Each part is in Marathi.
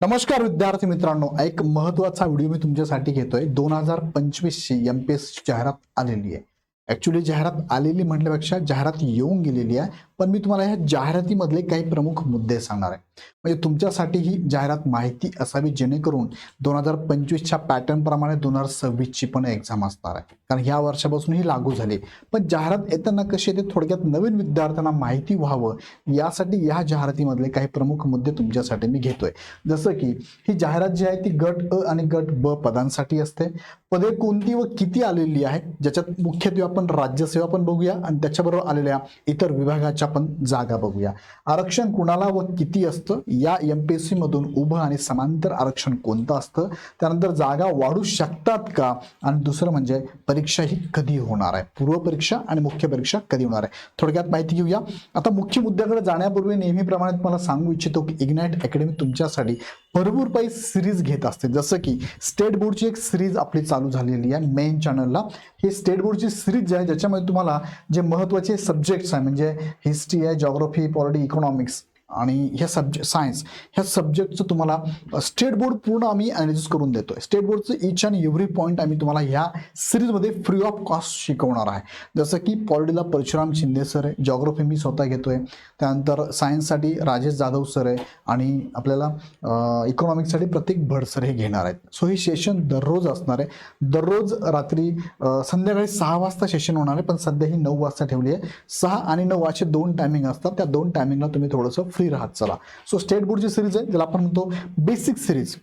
नमस्कार विद्यार्थी मित्रांनो एक महत्त्वाचा व्हिडिओ मी तुमच्यासाठी घेतोय. दोन हजार पंचवीसची एम पी एस जाहिरात आलेली आहे. ऍक्च्युली जाहिरात आलेली म्हटल्यापेक्षा जाहिरात येऊन गेलेली आहे. पण मी तुम्हाला ह्या जाहिरातीमधले काही प्रमुख मुद्दे सांगणार आहे. म्हणजे तुमच्यासाठी ही जाहिरात माहिती असावी जेणेकरून दोन हजार पंचवीसच्या पॅटर्न प्रमाणे दोन हजार सव्वीसची पण एक्झाम असणार आहे. कारण ह्या वर्षापासून ही लागू झाली. पण जाहिरात येताना कशी येते थोडक्यात नवीन विद्यार्थ्यांना माहिती व्हावं यासाठी या जाहिरातीमधले काही प्रमुख मुद्दे तुमच्यासाठी मी घेतोय. जसं की ही जाहिरात जी आहे ती गट अ आणि गट ब पदांसाठी असते. पदे कोणती व किती आलेली आहे ज्याच्यात मुख्यत्वे आपण राज्यसेवा पण बघूया आणि त्याच्याबरोबर आलेल्या इतर विभागाच्या आपण जागा बघूया. आरक्षण कुणाला व किती असतं? या एम पी एस सी मधून उभं आणि समांतर आरक्षण कोणतं असतं? त्यानंतर जागा वाढू शकतात का? आणि दुसरं म्हणजे परीक्षा ही कधी होणार आहे? पूर्व परीक्षा आणि मुख्य परीक्षा कधी होणार आहे? थोडक्यात माहिती घेऊया. आता मुख्य मुद्द्याकडे जाण्यापूर्वी नेहमीप्रमाणे तुम्हाला सांगू इच्छितो की इग्नाइट अकॅडमी तुमच्यासाठी भरपूर काही सिरीज घेत असते जसं की स्टेट बोर्डची एक सिरीज आपली चालू झालेली आहे मेन चॅनलला ही स्टेट बोर्डची सिरीज जी आहे ज्याच्यामध्ये तुम्हाला जे महत्त्वाचे सब्जेक्ट्स आहे म्हणजे हिस्ट्री आहे जॉग्रफी पॉलिटी इकॉनॉमिक्स आणि ह्या सब्जेक्ट सायन्स ह्या सब्जेक्टचं तुम्हाला स्टेट बोर्ड पूर्ण आम्ही अनालिसिस करून देतो आहे स्टेट बोर्डचं इच अँड एव्हरी पॉईंट आम्ही तुम्हाला ह्या सिरीजमध्ये फ्री ऑफ कॉस्ट शिकवणार आहे. जसं की पॉलिटीला परशुराम शिंदे सर आहे जॉग्रफी मी स्वतः घेतो आहे त्यानंतर सायन्ससाठी राजेश जाधव सर आहे आणि आपल्याला इकॉनॉमिक्ससाठी प्रत्येक भड सर हे घेणार आहेत. सो हे सेशन दररोज असणार आहे. दररोज रात्री संध्याकाळी सहा वाजता सेशन होणार आहे पण सध्या ही नऊ वाजता ठेवली आहे. सहा आणि नऊ असे दोन टायमिंग असतात. त्या दोन टायमिंगला तुम्ही थोडंसं फ्री राहत चला. सो स्टेट बोर्डची सिरीज आहे ज्याला आपण म्हणतो बेसिक सिरीज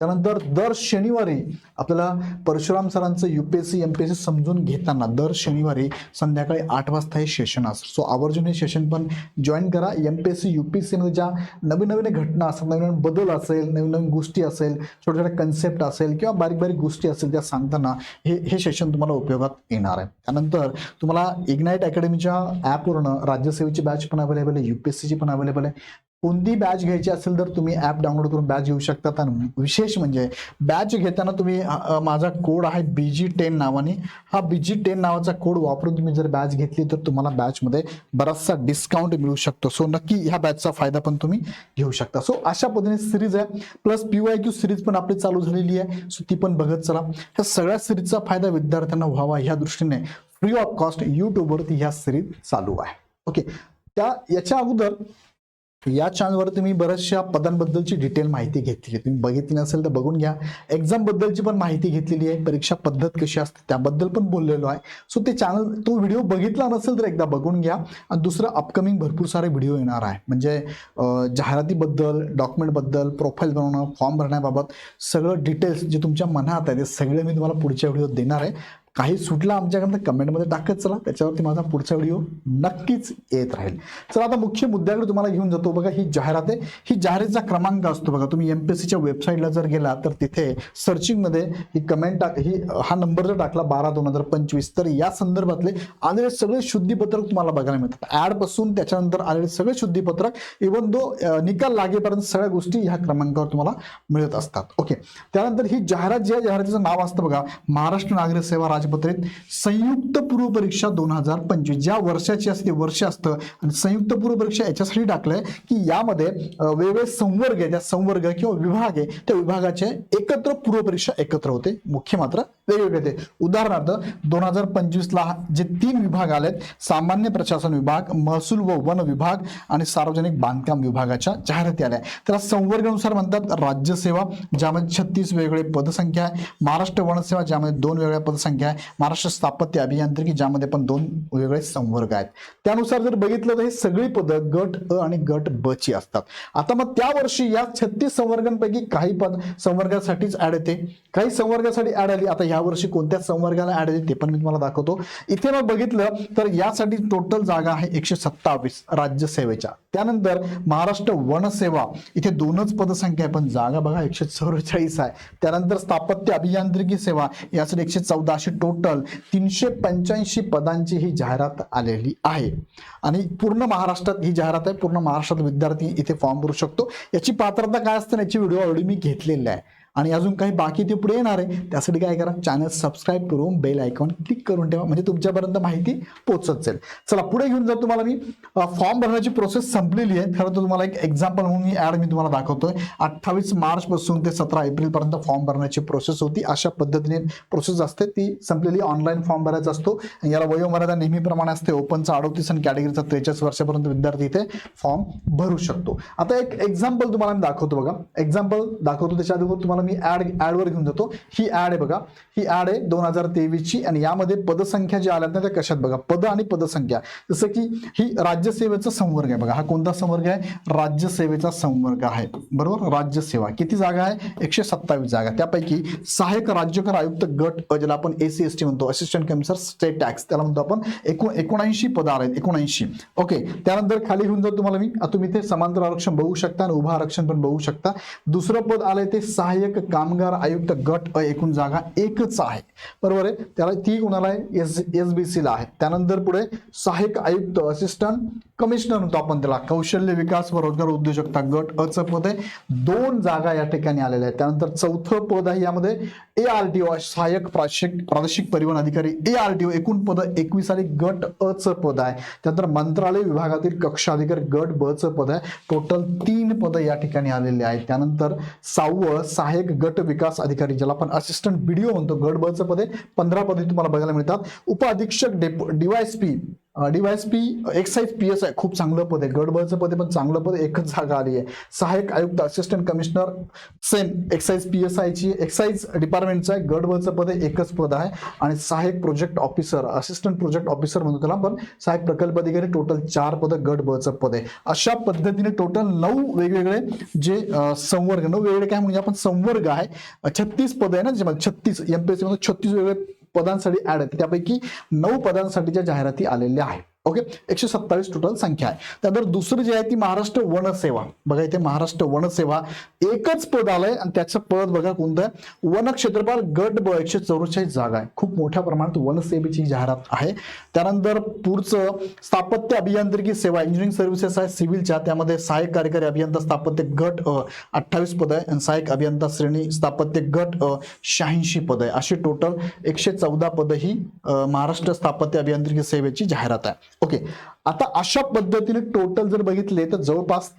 त्यानंतर दर शनिवारी आपल्याला परशुराम सरांचं युपीएससी सी समजून घेताना दर शनिवारी संध्याकाळी आठ वाजता हे सेशन असतं. सो आवर्जून हे सेशन पण जॉईन करा. M P S C U P S सीमध्ये ज्या नवीन नवीन घटना असतात नवीन नवीन बदल असेल नवीन नवीन गोष्टी असेल छोट्या छोट्या कन्सेप्ट असेल किंवा बारीक बारीक गोष्टी असेल त्या सांगताना हे हे सेशन तुम्हाला उपयोगात येणार आहे. त्यानंतर तुम्हाला इग्नाईट अकॅडमीच्या ॲपवरनं राज्यसेवेची बॅच पण अवेलेबल आहे यू पी एस सीची पण अवेलेबल आहे. कोणती बॅच घ्यायची असेल तर तुम्ही ॲप डाउनलोड करून बॅच घेऊ शकता. आणि विशेष म्हणजे बॅच घेताना तुम्ही माझा कोड आहे बी जी टेन नावाने. हा बी जी टेन नावाचा कोड वापरून तुम्ही जर बॅच घेतली तर तुम्हाला बॅचमध्ये बराचसा डिस्काउंट मिळू शकतो. सो नक्की ह्या बॅचचा फायदा पण तुम्ही घेऊ शकता. सो अशा पद्धतीने सिरीज आहे. Plus P Y Q series पण आपली चालू झालेली आहे. सो ती पण बघत चला. ह्या सगळ्या सिरीजचा फायदा विद्यार्थ्यांना व्हावा ह्या दृष्टीने फ्री ऑफ कॉस्ट यूट्यूबवरती ह्या सिरीज चालू आहे. ओके त्या याच्या अगोदर या चॅनलवर तुम्ही बऱ्याचशा पदांबद्दलची डिटेल माहिती घेतली आहे. तुम्ही बघितली नसेल तर बघून घ्या. एक्झाम बद्दलची पण माहिती घेतलेली आहे. परीक्षा पद्धत कशी असते त्याबद्दल पण बोललेलो आहे. सो ते चॅनल तो व्हिडिओ बघितला नसेल तर एकदा बघून घ्या. आणि दुसरं अपकमिंग भरपूर सारे व्हिडिओ येणार आहे. म्हणजे जाहिरातीबद्दल डॉक्युमेंटबद्दल प्रोफाईल बनवणं फॉर्म भरण्याबाबत सगळं डिटेल्स जे तुमच्या मनात आहे ते सगळे मी तुम्हाला पुढच्या व्हिडिओत देणार आहे. काही सुटला आमच्याकडनं कमेंटमध्ये टाकत चला. त्याच्यावरती माझा पुढचा व्हिडिओ नक्कीच येत राहील. चला आता मुख्य मुद्द्याकडे तुम्हाला घेऊन जातो. बघा ही जाहिरात आहे. ही जाहिरातीचा क्रमांक असतो बघा. तुम्ही एम पी एस सीच्या वेबसाईटला जर गेला तर तिथे सर्चिंगमध्ये ही कमेंट टाक ही हा नंबर जर टाकला बारा दोन हजार पंचवीस तर या संदर्भातले आलेले सगळे शुद्धीपत्रक तुम्हाला बघायला मिळतात. ॲडपासून त्याच्यानंतर आलेले सगळे शुद्धीपत्रक इवन दो निकाल लागेपर्यंत सगळ्या गोष्टी ह्या क्रमांकावर तुम्हाला मिळत असतात. ओके त्यानंतर ही जाहिरात जी आहे जाहिरातीचं नाव असतं बघा महाराष्ट्र नागरिक सेवा कागदपत्रे संयुक्त पूर्व परीक्षा दोन हजार पंचवीस. ज्या वर्षाची असते वर्ष असतं. आणि संयुक्त पूर्व परीक्षा याच्यासाठी टाकलंय की यामध्ये वेगवेगळे संवर्ग आहे ज्या संवर्ग किंवा विभाग आहे त्या विभागाचे एकत्र पूर्व परीक्षा एकत्र होते. मुख्य मात्र वेगवेगळे ते. उदाहरणार्थ दोन हजार पंचवीसला जे तीन विभाग आलेत सामान्य प्रशासन विभाग महसूल व वन विभाग आणि सार्वजनिक बांधकाम विभागाच्या जाहिराती आल्या. त्याला संवर्गानुसार म्हणतात राज्यसेवा ज्यामध्ये छत्तीस वेगवेगळे पदसंख्या आहे. महाराष्ट्र वनसेवा ज्यामध्ये दोन वेगळ्या पदसंख्या आहे. महाराष्ट्र स्थापत्य अभियांत्रिकी ज्यामध्ये पण दोन वेगळे संवर्ग आहेत. त्यानुसार जर बघितलं तर हे सगळी पदं गट अ आणि गट ब ची असतात. आता मग त्या वर्षी या छत्तीस संवर्गांपैकी काही पद संवर्गासाठीच ऍड येते. काही संवर्गासाठी ऍड आली. आता या वर्षी कोणत्या संवर्गाला ऍड येते ते पण मी तुम्हाला दाखवतो. इथे मग बघितलं तर यासाठी टोटल जागा आहे एकशे सत्तावीस राज्यसेवेच्या. त्यानंतर महाराष्ट्र वनसेवा इथे दोनच पदसंख्या आहे पण जागा बघा एकशे चौवेचाळीस आहे. त्यानंतर स्थापत्य अभियांत्रिकी सेवा यासाठी एकशे चौदा अशी टोटल तीनशे पंच्याऐंशी पदांची ही जाहिरात आलेली आहे. आणि पूर्ण महाराष्ट्रात ही जाहिरात आहे पूर्ण महाराष्ट्रात विद्यार्थी इथे फॉर्म भरू शकतो. याची पात्रता काय असते याची व्हिडिओ ऑलरेडी मी घेतलेली आहे. आणि अजून काही बाकी ते पुढे येणार आहे. त्यासाठी काय करा चॅनल सबस्क्राईब करून बेल आयकॉन क्लिक करून ठेवा. म्हणजे तुमच्यापर्यंत माहिती पोचत जाईल. चला पुढे घेऊन जर तुम्हाला मी फॉर्म भरण्याची प्रोसेस संपलेली आहे. खरं तर तुम्हाला एक एक्झाम्पल म्हणून मी ॲड मी तुम्हाला दाखवतोय. अठ्ठावीस मार्च पासून ते सतरा एप्रिलपर्यंत फॉर्म भरण्याची प्रोसेस होती. अशा पद्धतीने प्रोसेस असते. ती संपलेली ऑनलाईन फॉर्म भरायचा असतो. याला वयोमर्यादा नेहमीप्रमाणे असते. ओपनचा अडोतीस आणि कॅटेगरीचा त्रेचाळीस वर्षापर्यंत विद्यार्थी इथे फॉर्म भरू शकतो. आता एक एक्झाम्पल तुम्हाला मी दाखवतो बघा. एक्झाम्पल दाखवतो त्याच्या अगोदर तुम्हाला मी ऍड ऍडवर घेऊन जातो. ही ऍड आहे बघा. ही ऍड आहे दोन हजार तेवीसची आणि यामध्ये पदसंख्या ज्या आल्यात ना त्या कशात बघा? पद आणि पदसंख्या. जसं की ही राज्यसेवेचा संवर्ग आहे बघा. हा कोणता संवर्ग आहे? राज्यसेवेचा संवर्ग आहे. बरोबर? राज्यसेवा. किती जागा आहे? एकशे सत्तावीस जागा. त्यापैकी सहाय्यक राज्यकर आयुक्त गट अ, ज्याला आपण एसी एस टी म्हणतो असिस्टंट कमिशनर स्टेट टॅक्स त्याला म्हणतो आपण एकूण एकोणऐंशी पद आहेत. एकोणऐंशी. ओके. त्यानंतर खाली घेऊन जर तुम्हाला मी. तुम्ही ते समांतर आरक्षण बघू शकता आणि उभा आरक्षण पण बघू शकता. दुसरं पद आलंय ते सहाय्यक कामगार आयुक्त गट अ एकूण जागा एकच आहे. बरोबर आहे? त्याला ती कोणाला आहे? एस एस बी ला आहे. त्यानंतर पुढे सहाय्यक आयुक्त असिस्टंट कमिशनर होतो आपण त्याला. कौशल्य विकास व रोजगार उद्योजकता गट अचं पद आहे दोन जागा या ठिकाणी आलेल्या आहेत. त्यानंतर चौथं पद आहे यामध्ये ए आर टी ओ सहाय्यक प्रादेशिक प्रादेशिक परिवहन अधिकारी. ए आर टी ओ एकूण पद एकवीस आणि गट अ च पद आहे. त्यानंतर मंत्रालय विभागातील कक्षाधिकारी गट ब च पद आहे. टोटल तीन पद या ठिकाणी आलेले आहेत. त्यानंतर सहावं सहाय्यक गट विकास अधिकारी ज्याला आपण असिस्टंट बीडीओ म्हणतो गट बचं पदे पंधरा पदे तुम्हाला बघायला मिळतात. उपअधीक्षक depot DYSP DYSP excise P S आहे. खूप चांगलं पद आहे. गडबडचं पद आहे पण चांगलं पद एकच जागा आली आहे. सहाय्यक आयुक्त assistant commissioner same excise P S आयची एक्साईज डिपार्टमेंटचं आहे. गडबडचं पद आहे एकच पद आहे. आणि सहाय्यक project officer assistant project officer म्हणतो त्याला पण सहाय्यक प्रकल्प अधिकारी टोटल चार पद गडबडचं पद आहे. अशा पद्धतीने टोटल नऊ वेगवेगळे जे संवर्ग नऊ वेगवेगळे काय म्हणजे आपण संवर्ग आहे. छत्तीस पद आहे ना जे छत्तीस एमपीएससी मध्ये छत्तीस वेगवेगळे पदांसाठी ॲड आहेत. त्यापैकी नऊ पदांसाठीच्या जाहिराती आलेल्या आहेत. ओके एकशे सत्तावीस टोटल संख्या आहे. त्यानंतर दुसरी जी आहे ती महाराष्ट्र वनसेवा बघा इथे महाराष्ट्र वनसेवा एकच पद आलंय आणि त्याचं पद बघा कोणतं आहे? वन क्षेत्रपाल गट ब एकशे चौवेचाळीस जागा आहे. खूप मोठ्या प्रमाणात वनसेवेची जाहिरात आहे. त्यानंतर पुढचं स्थापत्य अभियांत्रिकी सेवा इंजिनिअरिंग सर्व्हिसेस आहे सिव्हिलच्या. त्यामध्ये सहाय्यक कार्यकारी अभियंता स्थापत्य गट अ अठ्ठावीस पद आहे. आणि सहाय्यक अभियंता श्रेणी स्थापत्य गट अ शहाऐंशी पद आहे. अशी टोटल एकशे चौदा पद ही महाराष्ट्र स्थापत्य अभियांत्रिकी सेवेची जाहिरात आहे. ओके. आता अशा पद्धतीने टोटल जर बघितले तर जवळपास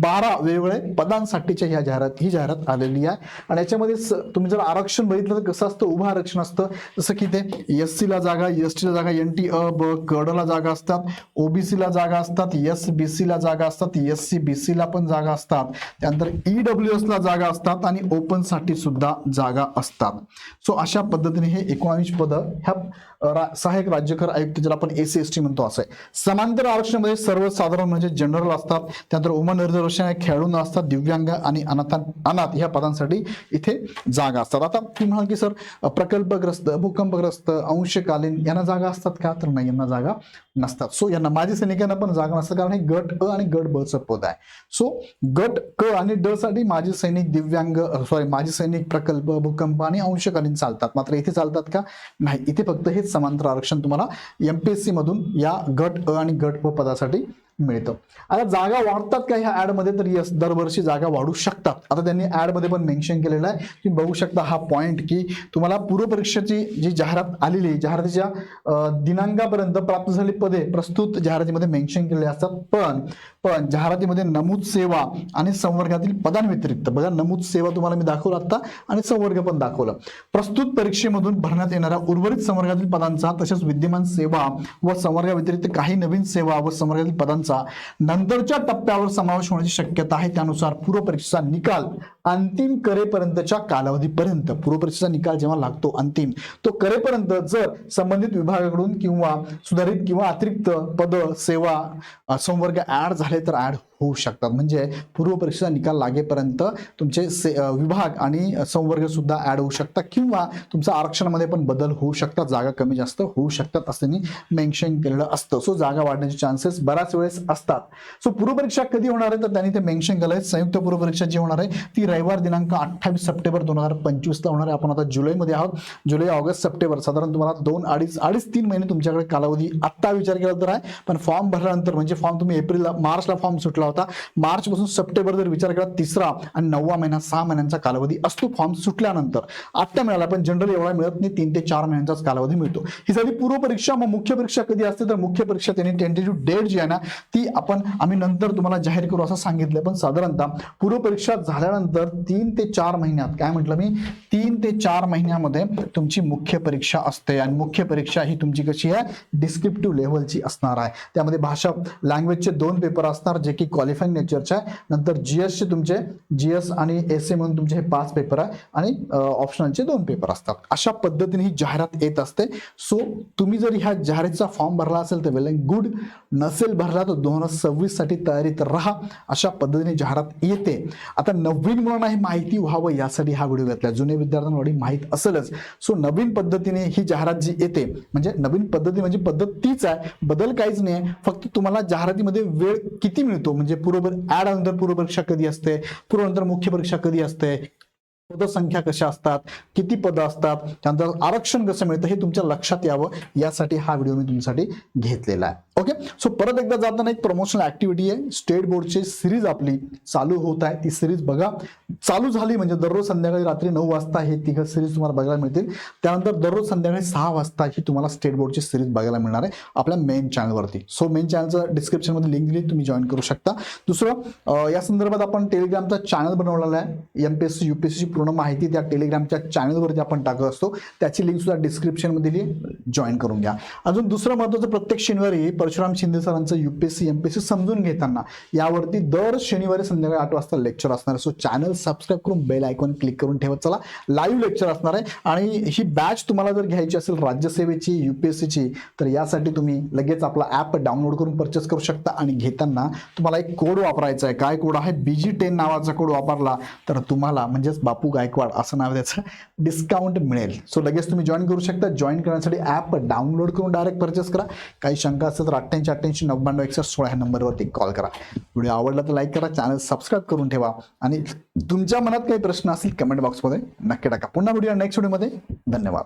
बारा वेगवेगळे पदांसाठीच्या ह्या जाहिरात ही जाहिरात आलेली आहे. आणि याच्यामध्ये तुम्ही जर आरक्षण बघितलं तर कसं असतं? उभं आरक्षण असतं. जसं की ते एस ला जागा एस टीला जागा एन टी अ ब कडला जागा असतात. ओबीसीला जागा असतात. एस बी सी ला जागा असतात. एस सी बी सी ला पण जागा असतात. त्यानंतर ई डब्ल्यू एस ला जागा असतात आणि ओपनसाठी सुद्धा जागा असतात. सो अशा पद्धतीने हे एकोणावीस पद ह्या रा- सहाय्यक राज्यकर आयुक्त ज्याला आपण एसी एस टी म्हणतो असं आहे. समांतर आरक्षणामध्ये सर्वसाधारण म्हणजे जनरल असतात. त्यानंतर वुमन रिझर्वेशन आहे खेळून असतात दिव्यांग आणि अनाथ अनाथ ह्या पदांसाठी इथे जागा असतात. आता तुम्ही म्हणाल की सर प्रकल्पग्रस्त भूकंपग्रस्त अंशकालीन यांना जागा असतात का? तर नाही यांना जागा नसतात. सो यांना माजी सैनिकांना पण जागा नसतात कारण हे गट अ आणि गट ब चं पद आहे. सो गट क आणि ड साठी माजी सैनिक दिव्यांग सॉरी माजी सैनिक प्रकल्प भूकंप आणि अंशकालीन चालतात. मात्र इथे चालतात का? नाही. इथे फक्त हेच समांतर आरक्षण तुम्हाला एम पी एस मधून या गट अ आणि गट प पदासाठी मिळतं. आता जागा वाढतात का ह्या ऍडमध्ये तर यस दरवर्षी जागा वाढू शकतात. आता त्यांनी ऍडमध्ये पण मेन्शन केलेलं आहे. तुम्ही बघू शकता हा पॉईंट की तुम्हाला पूर्व परीक्षेची जी जाहिरात आलेली जाहिरातीच्या दिनांकापर्यंत प्राप्त झालेली पदे प्रस्तुत जाहिरातीमध्ये मेन्शन केलेले असतात. पण पण जाहिरातीमध्ये नमूद सेवा आणि संवर्गातील पदांव्यतिरिक्त बघा नमूद सेवा तुम्हाला मी दाखवलं आता आणि संवर्ग पण दाखवलं. प्रस्तुत परीक्षेमधून भरण्यात येणाऱ्या उर्वरित संवर्गातील पदांचा तसेच विद्यमान सेवा व संवर्गाव्यतिरिक्त काही नवीन सेवा व संवर्गातील पदांचा नंतरच्या टप्प्यावर समावेश होण्याची शक्यता आहे. त्यानुसार पूर्व परीक्षेचा निकाल अंतिम करेपर्यंतच्या कालावधीपर्यंत पूर्व परीक्षेचा निकाल जेव्हा लागतो अंतिम तो करेपर्यंत जर संबंधित विभागाकडून किंवा सुधारित किंवा अतिरिक्त पद सेवा संवर्ग ऍड झाले तर ऍड होऊ शकतात. म्हणजे पूर्व परीक्षेचा निकाल लागेपर्यंत तुमचे से- विभाग आणि संवर्ग सुद्धा ऍड होऊ शकतात किंवा तुमच्या आरक्षणामध्ये पण बदल होऊ शकतात जागा कमी जास्त होऊ शकतात असं त्यांनी मेन्शन केलेलं असतं. सो जागा वाढण्याचे चान्सेस बऱ्याच वेळेस असतात. सो पूर्व परीक्षा कधी होणार आहे? तर त्यांनी ते मेन्शन केलंय. संयुक्त पूर्व परीक्षा जी होणार आहे ती रविवार दिनांक अठ्ठावीस सप्टेंबर दोन हजार पंचवीसला होणार आहे. आपण आता जुलैमध्ये आहोत. जुलै ऑगस्ट सप्टेंबर साधारण तुम्हाला दोन अडीच अडीच तीन महिने तुमच्याकडे कालावधी आत्ता विचार केला तर आहे. पण फॉर्म भरल्यानंतर म्हणजे फॉर्म तुम्ही एप्रिलला मार्चला फॉर्म सुटला होता. मार्चपासून सप्टेंबर जर विचार केला तिसरा आणि नववा महिना सहा महिन्यांचा कालावधी असतो फॉर्म सुटल्यानंतर. आत्ता मिळाला पण जनरली एवढा मिळत नाही. तीन ते चार महिन्यांचाच कालावधी मिळतो. ही झाली पूर्व परीक्षा. मग मुख्य परीक्षा कधी असते? तर मुख्य परीक्षा त्यांनी टेंटेटिव्ह डेट जी आहे ना ती आपण आम्ही नंतर तुम्हाला जाहीर करू असं सांगितलं पण साधारणतः पूर्व परीक्षा तर तीन ते चार महिन्यात काय म्हटलं मी? तीन ते चार महिन्यामध्ये तुमची मुख्य परीक्षा असते आणि मुख्य परीक्षा ही तुमची कशी आहे? डिस्क्रिप्टिव्ह लेव्हलची असणार आहे. त्यामध्ये भाषा लँग्वेजचे दोन पेपर असणार जे की क्वालिफाईंग नेचरचे आहे. नंतर जीएसचे तुमचे जीएस आणि एस ए म्हणून तुमचे हे पाच पेपर आहे आणि ऑप्शनलचे दोन पेपर असतात. अशा पद्धतीने ही जाहिरात येत असते. सो तुम्ही जर ह्या जाहिरातीचा फॉर्म भरला असेल तर वेल गुड. नसेल भरला तर दोन हजार सव्वीससाठी तयारीत राहा. अशा पद्धतीने जाहिरात येते. आता नवीन मुलांना हे माहिती व्हावं यासाठी हा व्हिडिओ घेतला. जुने विद्यार्थ्यांना माहीत असेलच. सो नवीन पद्धतीने ही जाहिरात जी येते म्हणजे नवीन पद्धती म्हणजे पद्धत तीच आहे. बदल काहीच नाही आहे. फक्त तुम्हाला जाहिरातीमध्ये वेळ किती मिळतो? म्हणजे पूर्व ॲड नंतर पूर्व परीक्षा कधी असते? पूर्वनंतर मुख्य परीक्षा कधी असते? पदसंख्या कशा असतात? किती पदं असतात? त्यानंतर आरक्षण कसं मिळतं? हे तुमच्या लक्षात यावं. यासाठी हा व्हिडिओ मी तुमच्यासाठी घेतलेला आहे. ओके सो परत एकदा जाताना एक प्रमोशनल ऍक्टिव्हिटी आहे. स्टेट बोर्डची सिरीज आपली चालू होत आहे. ती सिरीज बघा. चालू झाली म्हणजे दररोज संध्याकाळी रात्री नऊ वाजता हे तिघं सिरीज तुम्हाला बघायला मिळतील. त्यानंतर दररोज संध्याकाळी सहा वाजता ही तुम्हाला स्टेट बोर्डची सिरीज बघायला मिळणार आहे आपल्या मेन चॅनलवरती सो मेन चॅनलचं डिस्क्रिप्शनमध्ये लिंक दिली तुम्ही जॉईन करू शकता. दुसरं या संदर्भात आपण टेलिग्रामचा चॅनल बनवलेला आहे. एमपीएससी युपीएससी पूर्ण माहिती त्या टेलिग्रामच्या चॅनलवरती आपण टाकत असतो. त्याची लिंक सुद्धा डिस्क्रिप्शनमध्ये जॉईन करून घ्या. अजून दुसरं महत्त्वाचं प्रत्येक शनिवारी परशुराम शिंदे सरांचं युपीएससी एमपीएससी समजून घेताना यावरती दर शनिवारी संध्याकाळी आठ वाजता लेक्चर असणार आहे. सो चॅनल सबस्क्राईब करून बेल आयकॉन क्लिक करून ठेवत चला लाईव्ह लेक्चर असणार आहे. आणि ही बॅच तुम्हाला जर घ्यायची असेल राज्यसेवेची युपीएससीची तर यासाठी तुम्ही लगेच आपला ॲप डाउनलोड करून परचेस करू शकता. आणि घेताना तुम्हाला एक कोड वापरायचा आहे. काय कोड आहे? बीजी टेन नावाचा कोड वापरला तर तुम्हाला म्हणजेच बापू गायकवाड असं नाव त्याचं डिस्काउंट मिळेल. सो लगेच तुम्ही जॉईन करू शकता. जॉईन करण्यासाठी ॲप डाउनलोड करून डायरेक्ट परचेस करा. काही शंका असेल तर अठ्ठ्याऐंशी अठ्ठ्याऐंशी नव्याण्णव एकसष्ट सोळा ह्या नंबरवरती कॉल करा. व्हिडिओ आवडला तर लाईक करा चॅनल सबस्क्राईब करून ठेवा. आणि तुमच्या मनात काही प्रश्न असतील कमेंट बॉक्समध्ये नक्की टाका. पुन्हा व्हिडिओ नेक्स्ट व्हिडिओमध्ये धन्यवाद.